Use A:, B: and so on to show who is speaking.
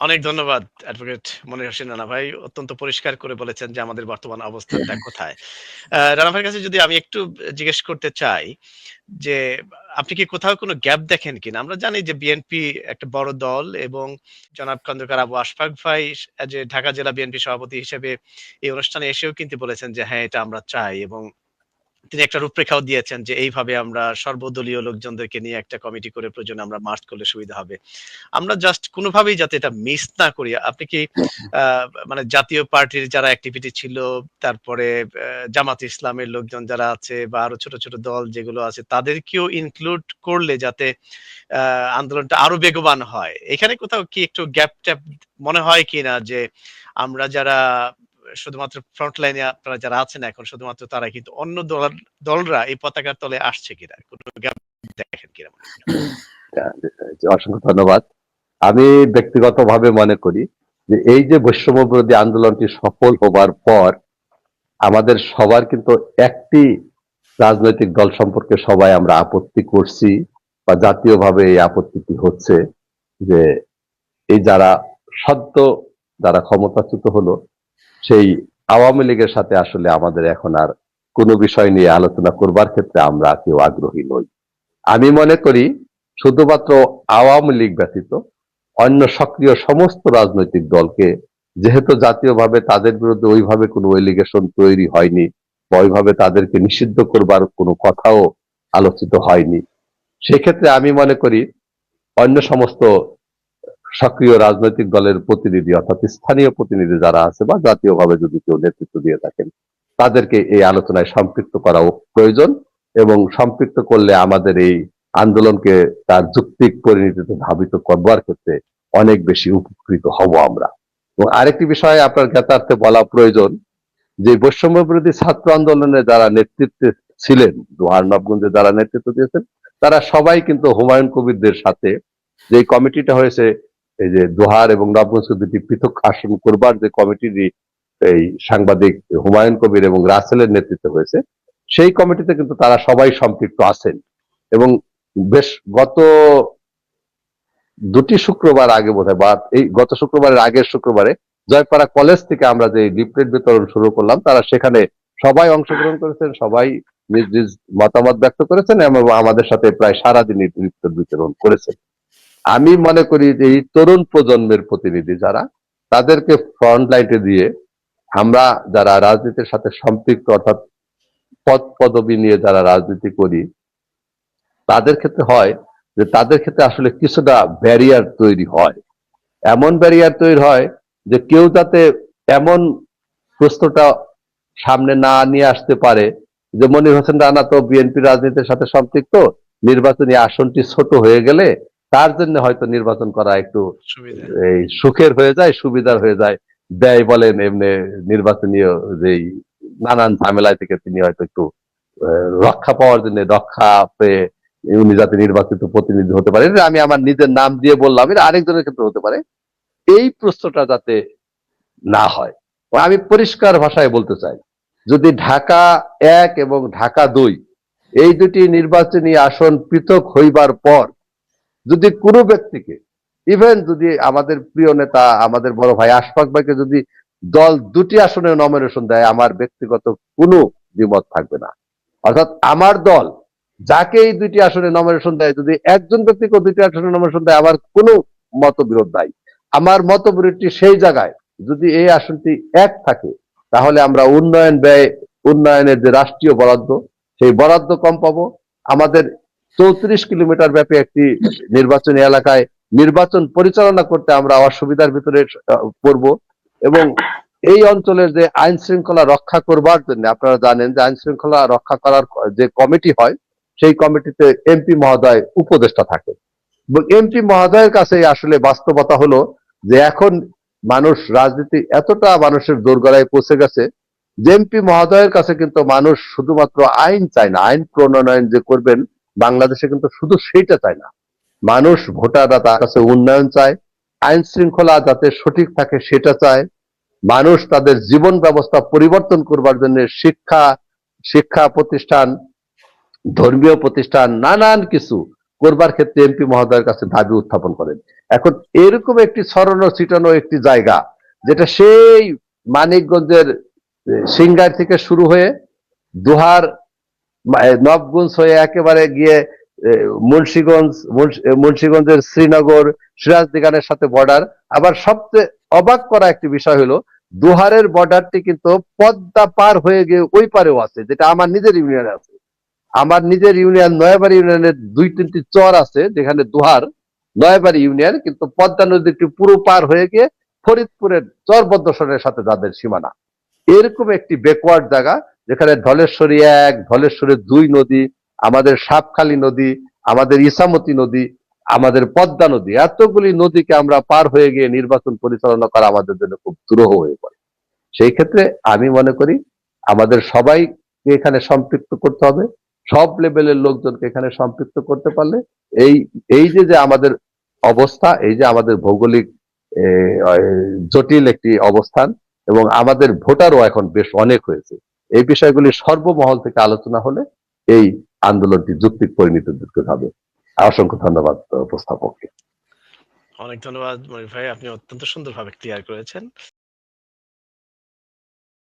A: অনেক ধন্যবাদ অ্যাডভোকেট মনির হোসেন রানা ভাই। অত্যন্ত পরিষ্কার করে বলেছেন যে আমাদের বর্তমান অবস্থানটা কোথায়। রানা ভাইয়ের কাছে যদি আমি একটু জিজ্ঞেস করতে চাই যে আপনি কি কোথাও কোনো গ্যাপ দেখেন কিনা? আমরা জানি যে বিএনপি একটা বড় দল এবং জনাব খন্দকার আবু আশফাক ভাই যে ঢাকা জেলা বিএনপি সভাপতি হিসেবে এই অনুষ্ঠানে এসেও কিন্তু বলেছেন যে হ্যাঁ, এটা আমরা চাই এবং তিনি একটা রূপরেখাও দিয়েছেন যে এইভাবে আমরা সর্বদলীয় লোকজনদেরকে নিয়ে একটা কমিটি করে প্রয়োজনে আমরা মার্চ করলে সুবিধা হবে। আমরা জাস্ট কোনোভাবেই যাতে এটা মিস না করি। আপনি কি মানে জাতীয় পার্টির যারা অ্যাক্টিভিটি ছিল, তারপরে জামাত ইসলামের লোকজন যারা আছে বা আরও ছোট, ছোট দল যেগুলো আছে তাদেরকেও ইনক্লুড করলে যাতে আন্দোলনটা আরও বেগবান হয়। এখানে কোথাও কি একটু গ্যাপ-ট্যাপ মনে হয় কিনা যে আমরা যারা শুধুমাত্র ফ্রন্ট লাইনে আপনারা যারা আছেন এখন, শুধুমাত্র তারা কিন্তু অন্য দল, দলরা এই পতাকার তলে আসছে কিনা? কোন দেখেন কিনা?
B: অসংখ্য ধন্যবাদ। আমি ব্যক্তিগতভাবে মনে করি যে এই যে বৈষম্য বিরোধী আন্দোলনটি সফল হবার পর আমাদের সবার কিন্তু একটি রাজনৈতিক দল সম্পর্কে সবাই আমরা আপত্তি করছি বা জাতীয়ভাবে এই আপত্তিটি হচ্ছে যে এই যারা সদ্য যারা ক্ষমতাচ্যুত হলো সেই আওয়ামী লীগের সাথে আসলে আমাদের এখন আর কোনো বিষয় নিয়ে আলোচনা করবার ক্ষেত্রে আমরা কেউ আগ্রহী নই। আমি মনে করি শুধুমাত্র আওয়ামী লীগ ব্যতীত অন্য সক্রিয় সমস্ত রাজনৈতিক দলকে যেহেতু জাতীয়ভাবে তাদের বিরুদ্ধে ওইভাবে কোনো এলিগেশন তৈরি হয়নি বা ওইভাবে তাদেরকে নিষিদ্ধ করবার কোনো কথাও আলোচিত হয়নি। সেক্ষেত্রে আমি মনে করি অন্য সমস্ত সক্রিয় রাজনৈতিক দলের প্রতিনিধি অর্থাৎ স্থানীয় প্রতিনিধি যারা আছে বা জাতীয়ভাবে যদি কেউ নেতৃত্ব দিয়ে থাকেন, তাদেরকে এই আলোচনায় সম্পৃক্ত করা প্রয়োজন এবং সম্পৃক্ত করলে আমাদের এই আন্দোলনকে তার যুক্তিক পরিণতিতে ধাবিত করবার ক্ষেত্রে অনেক বেশি উপকৃত হব আমরা। এবং আরেকটি বিষয়ে আপনার জ্ঞাতার্থে বলা প্রয়োজন, যে বৈষম্য বিরোধী ছাত্র আন্দোলনে যারা নেতৃত্বে ছিলেন, দোহার নবগঞ্জে যারা নেতৃত্ব দিয়েছেন, তারা সবাই কিন্তু হুমায়ুন কবিরদের সাথে যে কমিটিটা হয়েছে এই যে দোহার এবং নবগঞ্জ দুটি পৃথক আসন করবার যে কমিটির এই সাংবাদিক হুমায়ুন কবির এবং রাসেলের নেতৃত্বে হয়েছে, সেই কমিটিতে কিন্তু তারা সবাই সম্পৃক্ত আছেন। এবং বেশ গত দুটি শুক্রবার আগে বোধ বা এই গত শুক্রবারের আগের শুক্রবারে জয়পাড়া কলেজ থেকে আমরা যে লিফলেট বিতরণ শুরু করলাম, তারা সেখানে সবাই অংশগ্রহণ করেছেন, সবাই নিজ নিজ মতামত ব্যক্ত করেছেন এবং আমাদের সাথে প্রায় সারাদিনই লিফলেট বিতরণ করেছেন। আমি মনে করি যে এই তরুণ প্রজন্মের প্রতিনিধি যারা, তাদেরকে ফ্রন্ট লাইটে দিয়ে আমরা যারা রাজনীতির সাথে সম্পৃক্ত, অর্থাৎ পদ পদবি নিয়ে যারা রাজনীতি করি, তাদের ক্ষেত্রে হয় যে তাদের ক্ষেত্রে আসলে কিছুটা ব্যারিয়ার তৈরি হয়। এমন ব্যারিয়ার তৈরি হয় যে কেউ যাতে এমন প্রশ্নটা সামনে না নিয়ে আসতে পারে যে মনির হোসেন রানা তো বিএনপি রাজনীতির সাথে সম্পৃক্ত, নির্বাচনী আসনটি ছোট হয়ে গেলে তার জন্য হয়তো নির্বাচন করা একটু এই সুখের হয়ে যায় সুবিধার হয়ে যায়। ব্যয় বলেন এমনি নির্বাচনীয় যেই নানান ঝামেলায় থেকে তিনি হয়তো একটু রক্ষা পাওয়ার জন্য রক্ষা পেয়ে উনি যাতে নির্বাচিত প্রতিনিধি হতে পারে আমি আমার নিজের নাম দিয়ে বললাম এটা আরেকজনের ক্ষেত্রে হতে পারে। এই প্রশ্নটা যাতে না হয়। আমি পরিষ্কার ভাষায় বলতে চাই যদি ঢাকা এক এবং ঢাকা দুই এই দুটি নির্বাচনী আসন পৃথক হইবার পর যদি কোনো ব্যক্তিকে ইভেন যদি আমাদের প্রিয় নেতা, আমাদের বড় ভাই আশফাক ভাইকে যদি দল দুটি আসনে নমিনেশন দেয়, আমার ব্যক্তিগত কোনো দ্বিমত থাকবে না। অর্থাৎ আমার দল যাকে এই দুইটি আসনে নমিনেশন দেয়, যদি একজন ব্যক্তিকে দুইটি আসনে নমিনেশন দেয়, আমার কোনো মতবিরোধ নাই। আমার মতবিরোধটি সেই জায়গায়, যদি এই আসনটি এক থাকে, তাহলে আমরা উন্নয়ন ব্যয়, উন্নয়নের যে রাষ্ট্রীয় বরাদ্দ, সেই বরাদ্দ কম পাবো। আমাদের চৌত্রিশ কিলোমিটার ব্যাপী একটি নির্বাচনী এলাকায় নির্বাচন পরিচালনা করতে আমরা অসুবিধার ভিতরে পড়ব। এবং এই অঞ্চলের যে আইন শৃঙ্খলা রক্ষা করবার জন্য আপনারা জানেন যে আইন শৃঙ্খলা রক্ষা করার যে কমিটি হয়, সেই কমিটিতে এমপি মহোদয় উপদেষ্টা থাকে। এমপি মহোদয়ের কাছে আসলে বাস্তবতা হলো যে এখন মানুষ রাজনীতি এতটা মানুষের দোরগড়ায় পৌঁছে গেছে যে এমপি মহোদয়ের কাছে কিন্তু মানুষ শুধুমাত্র আইন চায় না, আইন প্রণয়ন যে করবেন বাংলাদেশে কিন্তু শুধু সেইটা চায় না। মানুষ ভোটাররা তার কাছে উন্নয়ন চায়, আইন শৃঙ্খলা যাতে সঠিক থাকে সেটা চায়। মানুষ তাদের জীবন ব্যবস্থা পরিবর্তন করবার জন্য শিক্ষা শিক্ষা প্রতিষ্ঠান, ধর্মীয় প্রতিষ্ঠান, নানান কিছু করবার ক্ষেত্রে এমপি মহোদয়ের কাছে দাবি উত্থাপন করেন। এখন এরকম একটি ছড়ানো, ছিটানো একটি জায়গা, যেটা সেই মানিকগঞ্জের সিঙ্গার থেকে শুরু হয়ে দুহার নবগঞ্জ হয়ে একেবারে গিয়ে মুন্সিগঞ্জ মুন্সিগঞ্জের শ্রীনগর, সিরাজদিগানের সাথে বর্ডার আবার সবচেয়ে অবাক করা একটি বিষয় হলো, দুহারের বর্ডারটি কিন্তু পদ্মা পার হয়ে গিয়ে ওই পারেও আছে, যেটা আমার নিজের ইউনিয়নে আছে। আমার নিজের ইউনিয়ন নয়াবাড়ি ইউনিয়নের দুই তিনটি চর আছে, যেখানে দুহার, নয়াবাড়ি ইউনিয়ন কিন্তু পদ্মা নদীটি পুরো পার হয়ে গিয়ে ফরিদপুরের চরবদ্রসনের সাথে যাদের সীমানা। এরকম একটি ব্যাকওয়ার্ড জায়গা যেখানে ধলেশ্বরী এক ধলেশ্বরের দুই নদী, আমাদের সাপখালী নদী, আমাদের ইসামতি নদী, আমাদের পদ্মা নদী, এতগুলি নদীকে আমরা পার হয়ে গিয়ে নির্বাচন পরিচালনা করা আমাদের জন্য খুব দুরূহ হয়ে পড়ে। সেই ক্ষেত্রে আমি মনে করি আমাদের সবাইকে এখানে সম্পৃক্ত করতে হবে। সব লেভেলের লোকজনকে এখানে সম্পৃক্ত করতে পারলে এই এই যে যে আমাদের অবস্থা, এই যে আমাদের ভৌগোলিক জটিল একটি অবস্থান এবং আমাদের ভোটারও এখন বেশ অনেক হয়েছে। এই বিষয়গুলি সর্বমহল থেকে আলোচনা হলে এই আন্দোলনটি যুক্তিক পরিণত হবে। অসংখ্য ধন্যবাদ উপস্থাপককে।
A: অনেক ধন্যবাদ মনির ভাই, আপনি অত্যন্ত সুন্দরভাবে ক্লিয়ার করেছেন।